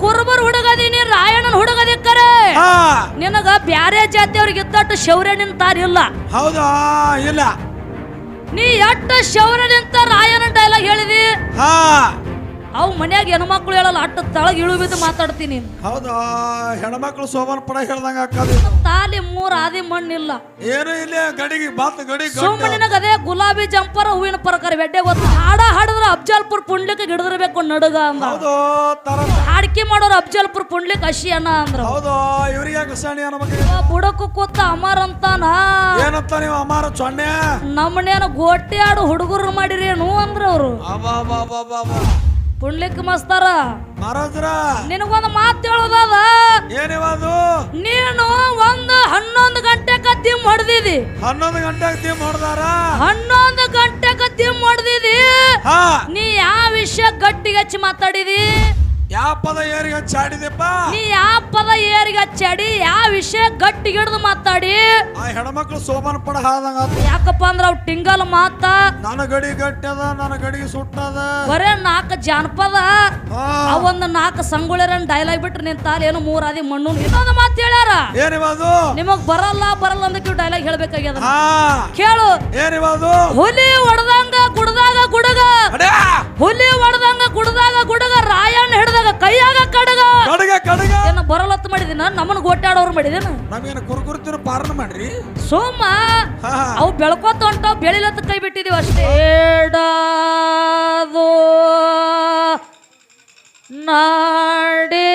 ಕುರುಬರ್ ನೀ ರಾಯಣ್ಣನ ಹುಡುಗದಿಕ್ಕರೆ ಹಾ. ನಿನಗ ಬ್ಯಾರೆ ಜಾತಿಯವ್ರಿಗೆ ಇದ್ದಟ್ಟು ಶೌರ್ಯ ನಿಂತಾರಿಲ್ಲ ಹೌದಾ? ಇಲ್ಲ. ನೀ ಎಟ್ಟ ಶೌರ್ಯ ನಿಂತ ರಾಯಣ್ಣ ಡೈಲಾಗ್ ಹೇಳಿದಿ? ಹಾ. ಅವ್ ಮನ್ಯಾಗ ಹೆಣ್ಮಕ್ಳು ಹೇಳಲ್ಲ ಅಟ್ಟ ತಳಗ ಇಳು ಬಿದ್ದು ಮಾತಾಡ್ತೀನಿ. ಹೌದಾ? ಹೆಣ್ಮಕ್ಳು ಸೋಮನ್ ಪಡ ಹೇಳ್ದಂಗ ತಾಲಿ ಮೂರ್ ಆದಿ ಮಣ್ಣಿಲ್ಲ. ಏನು ಇಲ್ಲ ಗಡಿಗೆ ಬಾತ್ ಗಡಿ. ಸುಮ್ಮನಿನಗ ಅದೇ ಗುಲಾಬಿ ಜಂಪರ್ ಹೂವಿನ ಪರಕಾರ ಬೆಡ್ಡೆ ಗೊತ್ತ? ಹಾಡ ಹಾಡಿದ್ರ ಅಫ್ಜಲ್ಪುರ್ ಪುಂಡ್ಲಿಕ್ಕೆ ಗಿಡದಿರ್ಬೇಕು ನಡುಗ ಅಂದ ಹೌದು ತರ ಹಾಡ್ಕಿ ಮಾಡೋರು ಅಫ್ಜಲ್ಪುರ್ ಪುಂಡ್ಲಿಕ್ ಅಶಿ ಅಣ್ಣ ಅಂದ್ರ. ಹೌದು ಇವ್ರಿಗೆ ಯಾಕೆ ಸಣಿ ನಮಗೆ ಬುಡಕು ಕೂತ ಅಮರ್ ಅಂತಾನ? ಏನಂತ ನೀವು ಅಮಾರ ಚೊಣ್ಣೆ? ನಮ್ಮನೇನು ಗೋಟಿ ಆಡು ಹುಡುಗರು ಮಾಡಿರೇನು ಅಂದ್ರ ಅವ್ರು. ಪುಂಡ್ಲಿಕ್ ಮಸ್ತಾರ. ಮಹಾರಾಜ್ರ ನಿನಗೊಂದು ಮಾತು ಹೇಳೋದದ? ಏನಿವದು ನೀನು ಒಂದು ಹನ್ನೊಂದು ಗಂಟೆ ಕತ್ತಿ ಹೊಡೆದಿದಿ. ಹನ್ನೊಂದು ಗಂಟೆಗೆ ತಿಮ್ ಹೊಡೆದಾರ? ಹನ್ನೊಂದು ಗಂಟೆ ಕತ್ತಿ ಹೊಡೆದಿದಿ? ಹಾ. ನೀ ಯಾವ ವಿಷಯ ಗಟ್ಟಿಗೆ ಹಚ್ಚಿ ಮಾತಾಡಿದಿ? ಯಾವ ಪದ ಏರಿಗೆ ಹಚ್ಚಾಡಿದೆಪ್ಪ ನೀ ಯಾವ ಪದ ಏರಿಗೆ ಹಚ್ಚಾಡಿ ಯಾವ ವಿಷಯ ಗಟ್ಟಿಗೆ ಹಿಡಿದು ಮಾತಾಡಿ. ಆ ಹೆಣ್ಮಕ್ಳು ಸೋಮನ್ ಪಡ ಹಾದಂಗ. ಯಾಕಪ್ಪ ಅಂದ್ರ ಅವ್ ಟಿಂಗಲ್ ಮಾತ? ನನ್ನ ಗಡಿ ಗಟ್ಟದ ನನ್ನ ಗಡಿ ಸುಟ್ಟದ ಬರೇ ನಾಲ್ಕು ಜಾನಪದ. ಆ ಒಂದ್ ನಾಲ್ಕು ಸಂಗೊಳ್ಳಿರನ್ ಡೈಲಾಗ್ ಬಿಟ್ರೆ ನಿನ್ ತಾಲಿ ಏನು ಮೂರಾದಿ ಮಣ್ಣು ಇನ್ನೊಂದು ಮಾತು ಹೇಳ್ಯಾರ? ಏನಿವದು ನಿಮಗ್ ಬರಲ್ಲ ಬರಲ್ಲ ಅಂದಕ್ಕೆ ಡೈಲಾಗ್ ಹೇಳ್ಬೇಕಾಗ್ಯದ? ಹಾ. ಕೇಳು. ಏನಿವದು ಹುಲಿ ಹೊಡೆದಂಗ ಗುಡದಾಗ ಗುಡಗ. ಅಡ್ಯಾ! ಹುಲಿ ಹೊಡೆದಂಗ ಗುಡದಾಗ ಗುಡಗ. ರಾಯಣ್ಣ ಹಿಡ್ದಾಗ ಕೈಯಾಗ ಕಡಗ. ಕಡಗ ಕಡಗ. ಏನ ಬರಲತ್ ಮಾಡಿದಿನ? ನಮ್ಮನ್ನ ಗೋಟ್ಯಾಡೋರು ಮಾಡಿದೇನ? ನಮ್ಗೇನು ಕುರುಕುರುತಿನ ಪಾರಣ ಮಾಡ್ರಿ? ಸೋಮ ಅವು ಬೆಳ್ಕೋತ ಹೊಂಟಾವ್ ಬೆಳಿಲತ್ತ ಕೈ ಬಿಟ್ಟಿದೀವಿ ಅಷ್ಟೇ. ನಾಡೇ.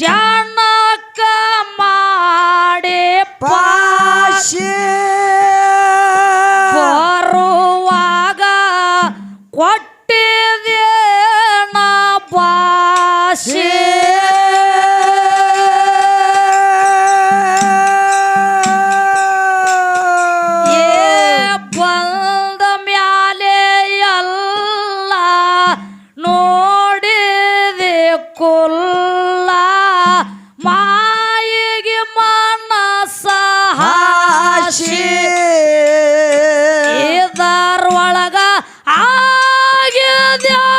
John. no!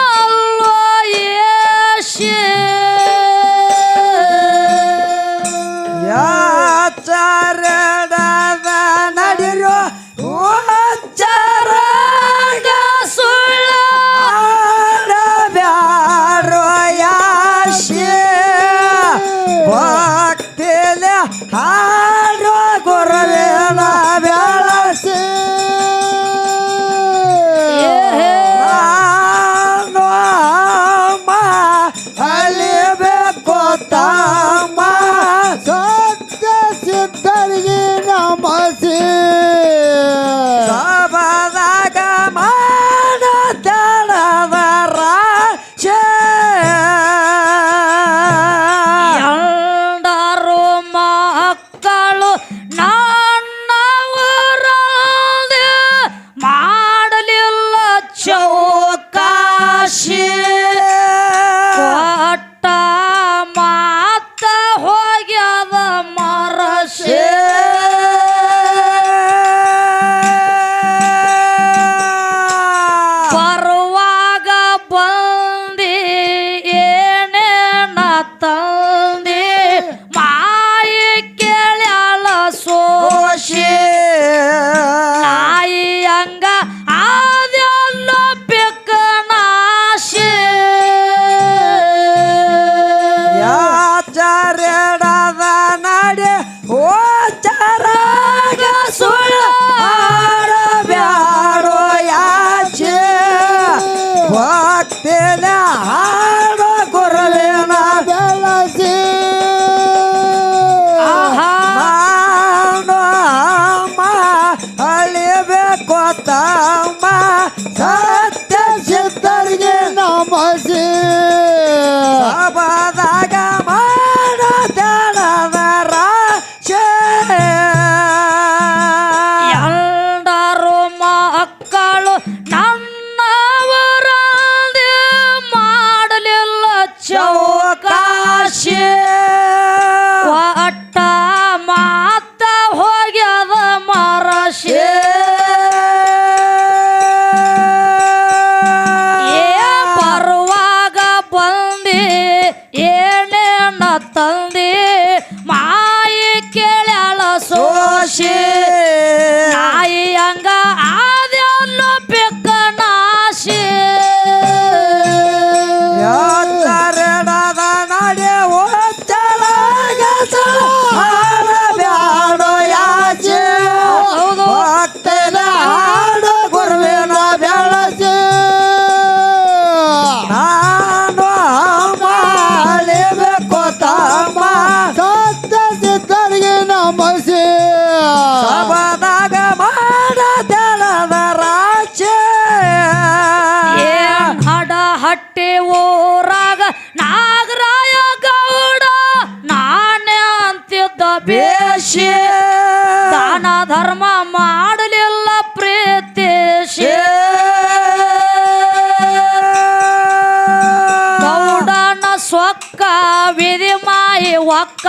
Mayi ಒಕ್ಕ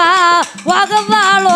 ಒಗದಾಳು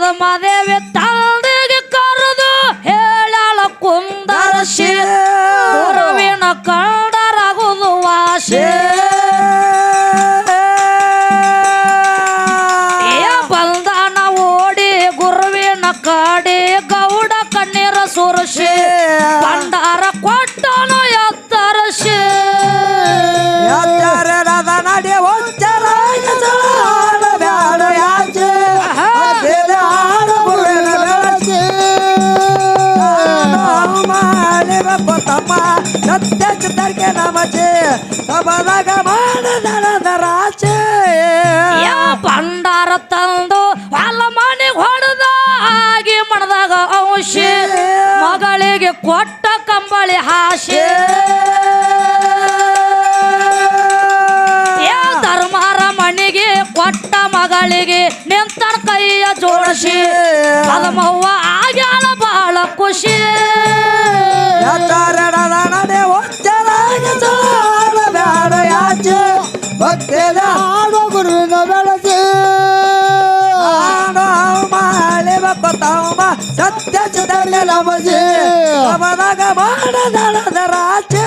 the mother. ಮಾಡಬೇಕು ತಮ್ಮ ಸತ್ಯ ಚಿತ್ತರಿಗೆ ನಮಚೆ ಸಬದಾಗ ಮಾಡದಳದ ರಾಚೆ ಯಾ ಭಂಡಾರ ತಂದು ಹೊಲ ಮನೆಗೆ ಹೊಡೆದ ಆಗಿ ಮಣದಾಗ ಔಷಿ ಮಗಳಿಗೆ ಕೊಟ್ಟ ಕಂಬಳಿ ಹಾಸಿ ಧರ್ಮಾರ ಮಣಿಗೆ ಕೊಟ್ಟ ಮಗಳಿಗೆ ನಿಂತ ಕೈಯ ಜೋಡಿಸಿ. ಪದಮವ್ವ ಚಿತ್ತರಿಗೆ ನಮಚೆ ಸಬದಾಗ ಮಾಡದಳದ ರಾಚೆ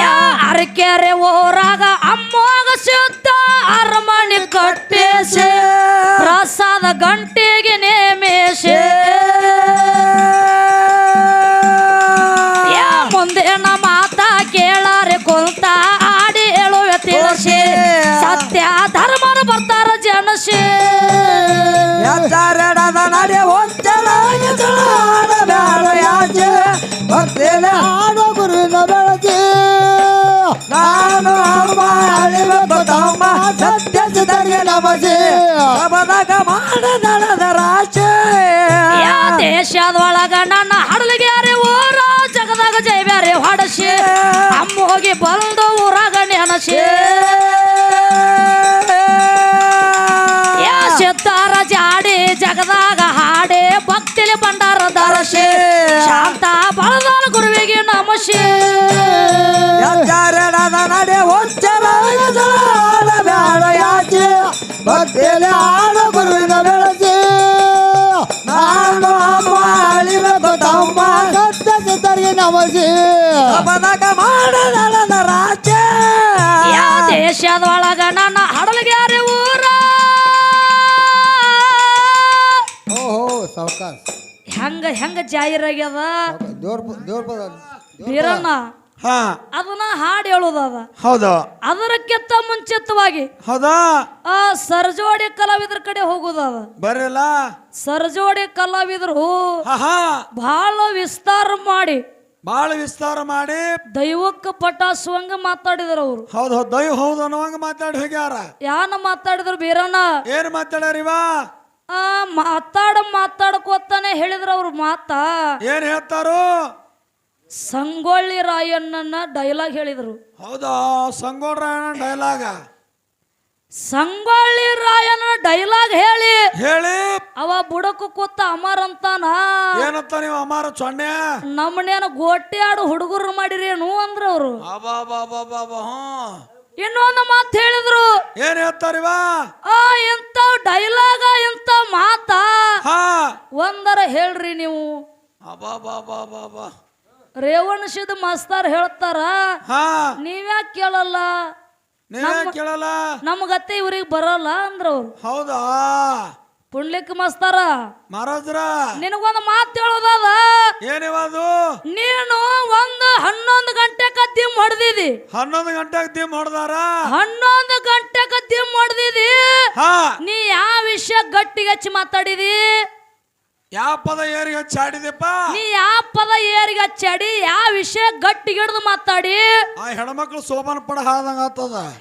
ಯಾ ಅರಕೆರೆ ಊರಾಗ ಅಮ್ಮೋಗ ಸಿದ್ಧ ಅರಮನೆ ಕಟ್ಟೇಸಿ. ಪ್ರಸಾದ ಗಂಟೆಗೆ ನೇಮಿಸಿ ಭಕ್ತಿಲೆ ಆಡು ಗುರುವಿನ ಬೆಳಚೆ ನಾನು ತಮ್ಮ ಸತ್ಯ ಚಿತ್ತರಿಗೆ ನಮಚೆ ಸಬದಾಗ ಭಕ್ತಿಲೆ ಆಡ ಬರುವಿನ ಬೆಳಸಿ. ನಾನು ಮಾಡಬೇಕು ತಮ್ಮ ಸತ್ಯ ಚಿತ್ತರಿಗೆ ನಮಸಿ. ಸಬದಾಗ ಮಾಡದಳದ ರಾಚೆ ಯಾ ದೇಶದೊಳಗ ನನ್ನ ಹಡಲಿಗೆ ಊರ? ಓಹೋ ಸಾವಕಾಶ ಹೆಂಗ ಹೆಂಗ ಜಾಹಿರಾಗ್ಯದ? ದೇವ್ರ ದೇವ್ರ ಪದ ಬೀರಣ್ಣ. ಹಾ. ಅದನ್ನ ಹಾಡು ಹೇಳೋದದ ಹೌದು. ಅದರಕ್ಕಿಂತ ಮುಂಚಿತವಾಗಿ ಹೌದಾ? ಆ ಸರ್ಜೋಡಿ ಕಲಾವಿದ್ರ ಕಡೆ ಹೋಗೋದದ ಬರಲ್ಲ. ಸರ್ಜೋಡಿ ಕಲಾವಿದರು ಬಹಳ ವಿಸ್ತಾರ ಮಾಡಿ ಬಹಳ ವಿಸ್ತಾರ ಮಾಡಿ. ದೈವಕ್ಕೆ ಪಟಾಸುವಂಗ ಮಾತಾಡಿದ್ರು ಅವರು. ಹೌದು ಹೌದು. ದೈವ ಹೌದು ಅನ್ನುವಂಗ ಮಾತಾಡಿ ಹೋಗ್ಯಾರ. ಯಾನ ಮಾತಾಡಿದ್ರು ಬೀರಣ್ಣ? ಏನ್ ಮಾತಾಡ್ಯಾರಿವ ಆ ಮಾತಾಡ ಮಾತಾಡ್ಕೋತಾನೆ ಹೇಳಿದ್ರು ಅವ್ರು ಮಾತಾ. ಏನ್ ಹೇಳ್ತಾರು? ಸಂಗೊಳ್ಳಿ ರಾಯಣ್ಣನ ಡೈಲಾಗ್ ಹೇಳಿದರು. ಹೌದಾ? ಸಂಗೊಳ್ಳಿ ರಾಯಣ್ಣ ಡೈಲಾಗ ಸಂಗೊಳ್ಳಿ ರಾಯನ ಡೈಲಾಗ್ ಹೇಳಿ. ಹೇಳಿ. ಅವ ಬುಡಕು ಕೂತ ಅಮರ್ ಅಂತಾನ. ಏನಂತ ನೀವು ಅಮರ ಚೊಣ್ಣ? ನಮ್ಮನೇನ ಗೋಟಿ ಆಡು ಹುಡುಗರು ಮಾಡಿರೇನು ಅಂದ್ರ ಅವರು. ಇನ್ನೊಂದು ಮಾತು ಹೇಳಿದ್ರು. ಏನ್ ಹೇಳ್ತಾರಿವ ಆ ಡೈಲಾಗ ಇಂಥ ಮಾತಾ? ಒಂದರ ಹೇಳ್ರಿ ನೀವು. ಅಬಾ ಬಾ ಬಾ ಬಾ ಬಾ ರೇವಣ ಸಿದ್ಧ ಮಾಸ್ತಾರ್ ಹೇಳ್ತಾರ ಹಾ. ನೀವ್ಯಾಕೆ ಕೇಳಲ್ಲ? ನೀವೇ ಕೇಳಲ್ಲ? ನಮ್ಗತ್ತೆ ಇವ್ರಿಗೆ ಬರಲ್ಲ ಅಂದ್ರ ಅವ್ರು ಹೌದಾ? ಪುಂಡ್ಲಿಕ್ ಮಾಸ್ತಾರ. ಮಹಾರಾಜ್ರ. ನಿನಗೊಂದು ಮಾತು ಹೇಳೋದದ ಏನಿವದು ನೀನು ಒಂದು ಹನ್ನೊಂದು ಗಂಟೆಕ ದಿಮ್ ಹೊಡೆದಿದಿ. ಹನ್ನೊಂದು ಗಂಟೆಗೆ ದಿಮ್ ಹೊಡೆದಾರ? ಹನ್ನೊಂದು ಗಂಟೆಕ ದಿಮ್ ಹೊಡೆದಿದಿ. ಹಾ. ನೀ ಯಾವ ವಿಷಯ ಗಟ್ಟಿಗೆ ಹಚ್ಚಿ ಮಾತಾಡಿದಿ? ಯಾವ ಪದ ಏರಿಗೆ ಹಚ್ಚಿ ಆಡಿದೆಪ್ಪ ನೀ ಯಾವ ಪದ ಏರಿಗೆ ಚಡಿ ಯಾವ ವಿಷಯ ಗಟ್ಟಿ ಹಿಡಿದು ಮಾತಾಡಿ? ಆ ಹೆಣ್ಮಕ್ಳು ಸೋಮನ ಪಡ ಹಾದಂಗ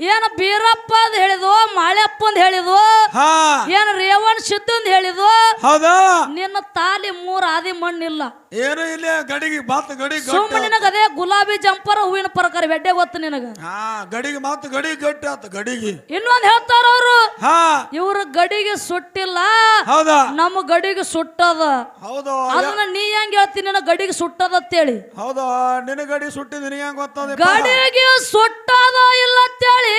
ಏನ ಬೀರಪ್ಪ ಅಂದ್ ಹೇಳಿದ್ವು ಮಾಳೆಪ್ಪ ಅಂದ್ ಹೇಳಿದ್ವು ಹಾ. ಏನ್ ರೇವಣ್ ಸಿದ್ದಂದ್ ಹೇಳಿದ್ವು ಹೌದಾ? ನಿನ್ನ ತಾಲಿ ಮೂರ್ ಆದಿ ಮಣ್ಣಿಲ್ಲ. ಏನು ಇಲ್ಲ ಗಡಿಗೆ ಮಾತು ಗಡಿ ಸುಮ್ಮ ನಿನಗ ಅದೇ ಗುಲಾಬಿ ಜಂಪರ ಹೂವಿನ ಪ್ರಕಾರ ಬೆಡ್ಡೆ ಗೊತ್ತು ನಿನಗ? ಹಾ ಗಡಿಗೆ ಮಾತು ಗಡಿ ಗಟ್ಟಿ ಆತ ಗಡಿಗೆ. ಇನ್ನೊಂದ್ ಹೇಳ್ತಾರ ಅವರು? ಹಾ. ಇವ್ರ ಗಡಿಗೆ ಸುಟ್ಟಿಲ್ಲ ಹೌದಾ? ನಮ್ಮ ಗಡಿಗೆ ಸುಟ್ಟದ. ಹೌದು ಅದನ್ನ ನೀ ಹೆಂಗ್ ಹೇಳ್ತೀನಿ ನಿನ್ನ ಗಡಿಗೆ ಸುಟ್ಟದ ಅಂತೇಳಿ. ಹೌದಾ? ನಿನ್ನ ಗಡಿ ಸುಟ್ಟಿದ್ ನಿನಗೆ ಹೆಂಗ್ ಗೊತ್ತದ ಗಡಿಗೆ ಸುಟ್ಟದ ಇಲ್ಲ ಅಂತೇಳಿ.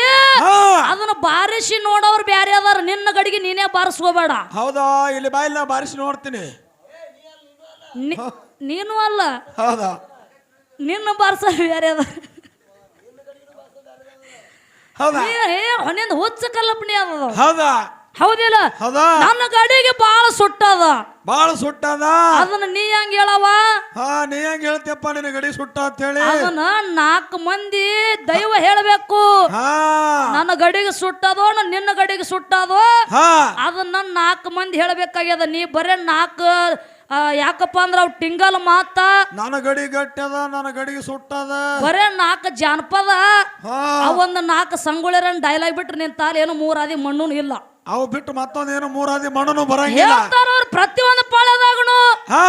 ಅದನ್ನ ಬಾರಿಸಿ ನೋಡೋರು ಬ್ಯಾರೆ ಅದಾರ. ನಿನ್ನ ಗಡಿಗೆ ನೀನೇ ಬಾರಿಸ್ಕೋಬೇಡ. ಹೌದಾ? ಇಲ್ಲಿ ಬಾಯಿಲ್ ನಾ ಬಾರಿಸಿ ನೋಡ್ತೀನಿ. ನಿ- ನೀನು ಅಲ್ಲ. ಹೌದಾ? ನಿನ್ನ ಬಾರಿಸ ಬೇರೆ ಅದ ಹೌದಾ? ಹೊನೆಯಿಂದ ಹುಚ್ಚ ಕಲ್ಲಪ್ಪಣಿ ಅದ ಹೌದಾ? ಹೌದಿಲ್ಲ? ಹೌದಾ? ನನ್ನ ಗಡಿಗೆ ಬಾಳ ಸುಟ್ಟದ. ಬಾಳ ಸುಟ್ಟದ? ಅದನ್ನ ನೀ ಹೆಂಗ್ ಹೇಳವ ಹಾ ನೀ ಹೆಂಗ್ ಹೇಳ್ತಿಯಪ್ಪ ನಿನ್ನ ಗಡಿ ಸುಟ್ಟ ಅಂತ ಹೇಳಿ ಅದನ್ನ ನಾಲ್ಕು ಮಂದಿ ದೈವ ಹೇಳಬೇಕು. ನನ್ನ ಗಡಿಗೆ ಸುಟ್ಟದೋ ನಿನ್ನ ಗಡಿಗೆ ಸುಟ್ಟದೋ ಅದನ್ನ ನಾಲ್ಕು ಮಂದಿ ಹೇಳಬೇಕಾಗ್ಯದ. ನೀ ಬರೇ ನಾಲ್ಕು ಯಾಕಪ್ಪ ಅಂದ್ರೆ ಅವ್ ಟಿಂಗಲ್ ಮಾತ. ನನ್ನ ಗಡಿ ಗಟ್ಟದ ನನ್ನ ಗಡಿಗೆ ಸುಟ್ಟದ. ಬರೇ ನಾಲ್ಕು ಜಾನಪದ. ಅವೊಂದು ನಾಲ್ಕು ಸಂಗೊಳ್ಳಿರನ್ ಡೈಲಾಗ್ ಬಿಟ್ರೆ ನಿನ್ ತಾಲಿ ಏನು ಮೂರಾದಿ ಮಣ್ಣು ಇಲ್ಲ. ಅವು ಬಿಟ್ಟು ಮತ್ತೊಂದೇನು ಮೂರಾದಿ ಮಣ್ಣನು ಬರಂಗಿಲ್ಲ. ಹೇಳ್ತಾರ ಅವ್ರು ಪ್ರತಿಯೊಂದು ಪಾಳದಾಗನು ಹಾ.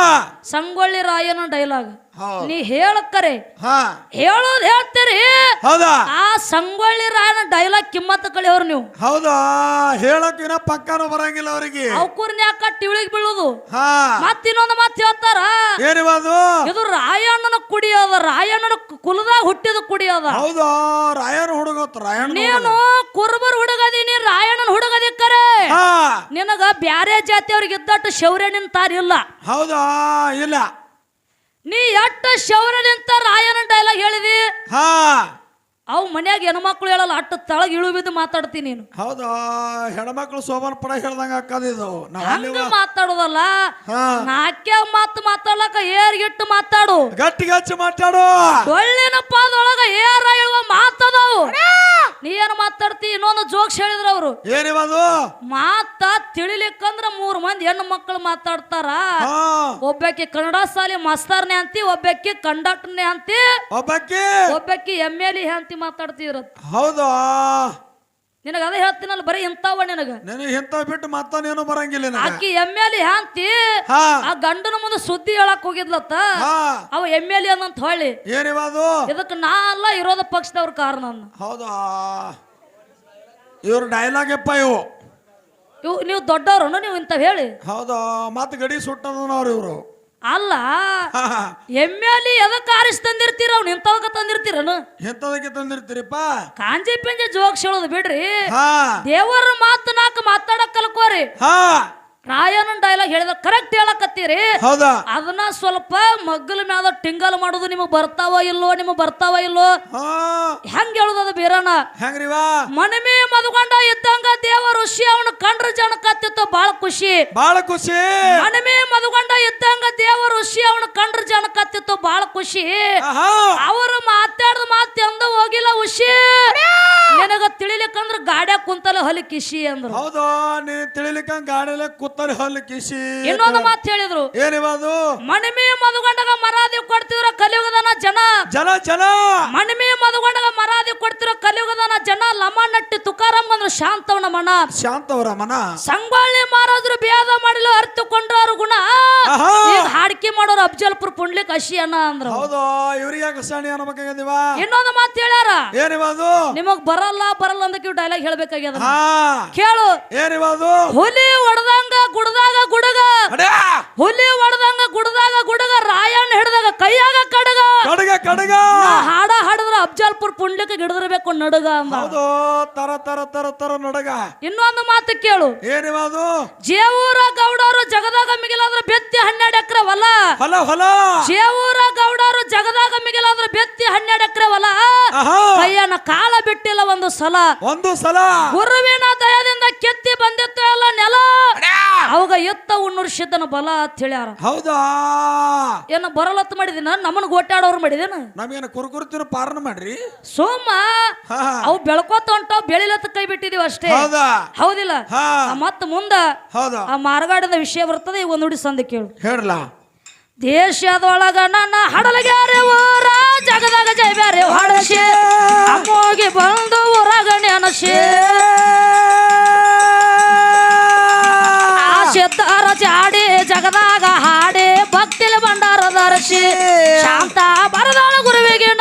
ಸಂಗೊಳ್ಳಿ ರಾಯನ ಡೈಲಾಗ್ ಹೌದ್. ನೀ ಹೇಳಕ್ಕರೆ ಹಾ. ಹೇಳೋದ್ ಹೇಳ್ತೀರಿ. ಹೌದಾ? ಆ ಸಂಗೊಳ್ಳಿ ರಾಯನ ಡೈಲಾಗ್ ಕಿಮ್ಮತ್ತ ಕಳಿಯವ್ರು ನೀವು. ಹೌದಾ? ಹೇಳಕ್ ಇನ್ನ ಪಕ್ಕನು ಬರಂಗಿಲ್ಲ ಅವರಿಗೆ. ಅವಕೂರ್ನ ಯಾಕ ಬೀಳುದು? ಹಾ. ಮತ್ ಇನ್ನೊಂದು ಮಾತು ಹೇಳ್ತಾರ? ಏನಿವದು ಇದು ರಾಯಣ್ಣನ ಕುಡಿಯೋದ ರಾಯಣ್ಣನ ಕುಲದಾಗ ಹುಟ್ಟಿದ ಕುಡಿಯೋದ ಹೌದಾ? ರಾಯಣ್ಣ ಹುಡುಗ ರಾಯಣ್ಣ ನೀನು ಕುರುಬರ್ ಹುಡುಗದೀನಿ ಹುಡುಗದಿ ಹಾ ನಿನಗ ಬ್ಯಾರೆ ಜಾತಿಯವ್ರಿಗೆ ಇದ್ದಷ್ಟು ಶೌರ್ಯ ನಿಂತಾರಿಲ್ಲ ಹೌದಾ? ಇಲ್ಲ. ನೀ ಎಷ್ಟು ಶೌರ್ಯ ನಿಂತ ರಾಯನ ಡೈಲಾಗ್ ಹೇಳಿದಿ? ಹಾ. ಅವು ಮನ್ಯಾಗ ಹೆಣ್ಮಕ್ಳು ಹೇಳಲ್ಲ ಅಟ್ಟ ತಳಗ ಇಳು ಬಿದ್ದು ಮಾತಾಡ್ತೀನಿ ನೀನು. ಹೌದಾ? ಹೆಣ್ಮಕ್ಳು ಸೋಮನ್ ಪಡ ಹೇಳ್ದಂಗ ಅಕ್ಕದಿದು ಹಂಗ ಮಾತಾಡೋದಲ್ಲ? ನಾಕ್ಯ ಮಾತು ಮಾತಾಡ್ಲಕ್ಕ ಏರ್ಗಿಟ್ಟು ಮಾತಾಡು. ಗಟ್ಟಿ ಗಟ್ಟಿ ಮಾತಾಡು. ಒಳ್ಳಿನ ಪಾದೊಳಗ ಏರ ಇಳುವ ಮಾತದವು. ನೀ ಏನ್ ಮಾತಾಡ್ತಿ? ಇನ್ನೊಂದು ಜೋಕ್ಸ್ ಹೇಳಿದ್ರ ಅವ್ರು. ಏನಿವದು? ಮಾತ ತಿಳಿಲಿಕ್ಕಂದ್ರ ಮೂರ್ ಮಂದಿ ಹೆಣ್ಣು ಮಕ್ಕಳು ಮಾತಾಡ್ತಾರ. ಹಾ. ಒಬ್ಬಾಕಿ ಕನ್ನಡ ಶಾಲೆ ಮಾಸ್ತರ್ನೆ ಅಂತಿ ಒಬ್ಬಾಕಿ ಕಂಡಕ್ಟರ್ನೆ ಅಂತಿ. ಒಬ್ಬಕ್ಕೆ ಒಬ್ಬಾಕಿ ಎಂ ಎಲ್ ಎ ಅಂತಿ ಮಾತಾಡ್ತಿರತ್ ಹೌದಾ? ನಿನಗ ಅದೇ ಹೇಳ್ತೀನಲ್ಲ ಬರೀ ಇಂತಾವ ನಿನಗ? ನಿನಗೆ ಇಂತ ಬಿಟ್ಟು ಮತ್ತೊಂದೇನು ಬರಂಗಿಲ್ಲ ನಿನಗೆ. ಆಕಿ ಎಂ ಎಲ್ ಎ ಹಾ. ಆ ಗಂಡನ ಮುಂದೆ ಸುದ್ದಿ ಹೇಳಕ್ ಹೋಗಿದ್ಲತ್ತ? ಹಾ. ಅವ ಎಂ ಎಲ್ ಎ ಅಂತ ಹೇಳಿ ಏನಿವಾದು ಇದಕ್ಕೆ ನಾ ಅಲ್ಲ ಇರೋದ ಪಕ್ಷದವ್ರ ಕಾರಣ ಅನ್ನ. ಹೌದಾ? ಇವ್ರ ಡೈಲಾಗ್ ಎಪ್ಪ ಇವು. ಇವ್ ನೀವು ದೊಡ್ಡವ್ರನು ನೀವು ಇಂತ ಹೇಳಿ. ಹೌದಾ? ಮತ್ ಗಡಿ ಸುಟ್ಟದನವ್ರು ಇವ್ರು. ಅಲ್ಲ ಎಮ್ಮೆಲಿ ಎದಕ್ಕೆ ಆರಿಸಿ ತಂದಿರ್ತೀರ? ಅವ್ನು ಇಂಥವಕ್ಕೆ ತಂದಿರ್ತೀರನು ಎಂತದಕ್ಕೆ ತಂದಿರ್ತೀರಿಪ್ಪ? ಕಾಂಜಿ ಪಿಂಜಿ ಜೋಕ್ಸ್ ಹೇಳೋದು ಬಿಡ್ರಿ. ದೇವರ ಮಾತು ನಾಲ್ಕು ಮಾತಾಡಕ್ ಕಲ್ಕೋರಿ. ರಾಯನ ಡೈಲಾಗ್ ಹೇಳಿದ್ರೆ ಕರೆಕ್ಟ್ ಹೇಳಕತ್ತೀರಿ. ಹೌದಾ? ಅದನ್ನ ಸ್ವಲ್ಪ ಮಗ್ಗಲ ಮ್ಯಾಲ ಟಿಂಗಲ್ ಮಾಡೋದು ನಿಮಗ್ ಬರ್ತಾವ ಇಲ್ಲೋ ನಿಮಗ್ ಬರ್ತಾವ ಇಲ್ಲೋ ಹೆಂಗ್ ಹೇಳುದದ ಬೀರಣ್ಣ? ಹೆಂಗ್ರಿವಾ ಮನಮಿ ಮದುಗೊಂಡ ಇದ್ದಂಗ ದೇವ ಋಷಿ ಅವನ ಕಂಡ್ರ ಜನಕತ್ತಿತ್ತು ಬಾಳ ಖುಷಿ. ಬಾಳ ಖುಷಿ. ಮನಮಿ ಮದುಗೊಂಡ ಇದ್ದಂಗ ದೇವ ಋಷಿ ಅವನ ಕಂಡ್ರ ಜನಕತ್ತಿತ್ತು ಬಾಳ ಖುಷಿ. ಅವರು ಮಾತಾಡ್ದ ಮಾತು ಎಂದ ಹೋಗಿಲ್ಲ ಖುಷಿ ನಿನಗ ತಿಳಿಲಿಕ್ಕಂದ್ರ ಗಾಡ್ಯಾಗ ಕುಂತಲ್ಲ ಹೊಲಿ ಕಿಶಿ ಅಂದ್ರು. ಹೌದಾ? ನೀನ್ ತಿಳಿಲಿಕ್ಕ ಗಾಡಿಲೆ ಕೂತಲ್ಲಿ ಹಲ್ಲು ಕಿಸಿ ಇನ್ನೊಂದು ಮಾತು ಹೇಳಿದ್ರು. ಏನಿವದು ಮಣಿಮೆ ಮದುಗಂಡಗ ಮರಾದಿ ಕೊಡ್ತಿದ್ರ ಕಲಿಯುಗದನ ಜನ. ಜನ ಜನ. ಶಾಂತವನ ಮನ. ಶಾಂತವರ ಮನ. ಸಂಗೊಳ್ಳಿ ಮಾರಾದ್ರು ಭೇದ ಮಾಡಿಲ್ಲ ಅರ್ಥಕೊಂಡ್ರವ್ರ ಗುಣ. ಆಹಾ. ಈಗ ಮಾಡೋರು ಅಬ್ಜಲ್ಪುರ್ ಪುಂಡ್ಲಿಕ್ ಅಶಿ ಅಣ್ಣ ಅಂದ್ರ. ಹೌದು ಇವ್ರಿಗೆ ಯಾಕೆ ಸಣಿ ಅನ್ಬೇಕಾಗ್ಯದಿವ ಇನ್ನೊಂದು ಮಾತು ಹೇಳ್ಯಾರ. ಏನಿವದು ನಿಮಗ್ ಬರಲ್ಲ ಬರಲ್ಲ ಅಂದಕ್ಕೆ ಡೈಲಾಗ್ ಹೇಳ್ಬೇಕಾಗ್ಯದ. ಹಾ! ಕೇಳು. ಏನಿವದು ಹುಲಿ ಹೊಡೆದಂಗ ಗುಡದಾಗ ಗುಡಗ. ಅಡ್ಯಾ! ಹುಲಿ ಹೊಡೆದಂಗ ಗುಡದಾಗ ಗುಡಗ ರಾಯಣ್ಣ ಹಿಡ್ದಾಗ ಕೈಯಾಗ ಕಡಗ. ಕಡಗ ಕಡಗ! ನಾ ಹಾಡ ಹಾಡಿದ್ರ ಅಫಜಲ್ಪುರ್ ಪುಂಡ್ಲಿಕ್ ಹಿಡಿದಿರ್ಬೇಕು ನಡುಗ ಅಂದ. ಹೌದು ತರ ತರ ತರ ತರ ನಡಗ? ಇನ್ನೊಂದು ಮಾತು ಕೇಳು. ಏನಿವದು? ಜೇವೂರ ಗೌಡರು ಜಗದಾಗ ಮಿಗಿಲಾದ್ರ ಬೆತ್ತಿ ಹನ್ನೆರಡು ಎಕರೆ ಹೊಲ. ಹೊಲ ಹೊಲ? ಜೇವೂರ ಗೌಡರು ಜಗದಾಗ ಮಿಗಿಲಾದ್ರ ಬೆತ್ತಿ ಹನ್ನೆರಡು ಎಕರೆ ಹೊಲ. ಅಯ್ಯನ ಕಾಲ ಬಿಟ್ಟಿಲ್ಲ ಒಂದು ಸಲ. ಒಂದು ಸಲ? ಗುರುವಿನ ದಯದಿಂದ ಕೆತ್ತಿ ಬಂದಿತ್ತು ಎಲ್ಲ ನೆಲ. ಅವಾಗ ಎತ್ತ ಉಣ್ಣುರ್ಷಿದ್ದನ ಬಲ ಅಂತ ಹೇಳ್ಯಾರ. ಹೌದಾ? ಏನ ಬರಲತ್ ಮಾಡಿದಿನ? ನಮ್ಮನ್ನ ಗೋಟ್ಯಾಡೋರು ಮಾಡಿದೇನ? ನಮಗೇನು ಕುರುಕುರುತಿನ ಪಾರಣ ಮಾಡ್ರಿ? ಸೋಮ ಅವು ಬೆಳ್ಕೋತ ಹೊಂಟಾವ್ ಬೆಳಿಲತ್ತ ಕೈ ಅಷ್ಟೇ. ಹೌದಾ? ಹೌದಿಲ್ಲ? ಹಾ. ಮತ್ತ ಮುಂದ ಹೌದಾ. ಆ ಮಾರ್ಗಾಡದ ವಿಷಯ ಬರ್ತದೆ ಈಗ ಒಂದು ನುಡಿ ಸಂದ ಕೇಳು. ಹೇಳ್ಲಾ? ದೇಶದೊಳಗ ನನ್ನ ಹಡಲಗ್ಯಾರೆ ಊರ ಜಗದಾಗ ಜೈ ಬ್ಯಾರೆ ಹೊಡಸಿ ಅಮ್ಮೋಗಿ ಬಂದು ಊರಾಗ ಆ ಆಶೆತ್ತಾರ ಜಾಡಿ ಜಗದಾಗ ಹಾಡಿ ಭಕ್ತಿಲಿ ಭಂಡಾರ ಧರಿಸಿ ಶಾಂತ ಬರದಾಳ ಗುರುವಿಗೆ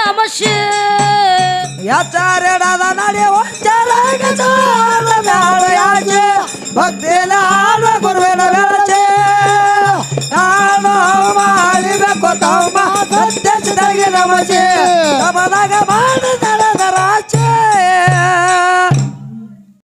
ನಮಸ್ಸಿ ಎಚ್ಚರಡದ ನಡೆ ಒಚ್ಚರಾಗ ಬ್ಯಾಡ ಯಾಕೆ ಭಕ್ತಿಯಲ್ಲಿ ಹಾಡುವ ಗುರುವಿನ ಬೆಳಚೆ ನಾನು ಮಾಡಬೇಕು ತಮ್ಮ ಸತ್ಯ ಸಿದ್ಧರಿಗೆ ನಮಸಿ ತಮದಾಗ ಮಾಡಿದ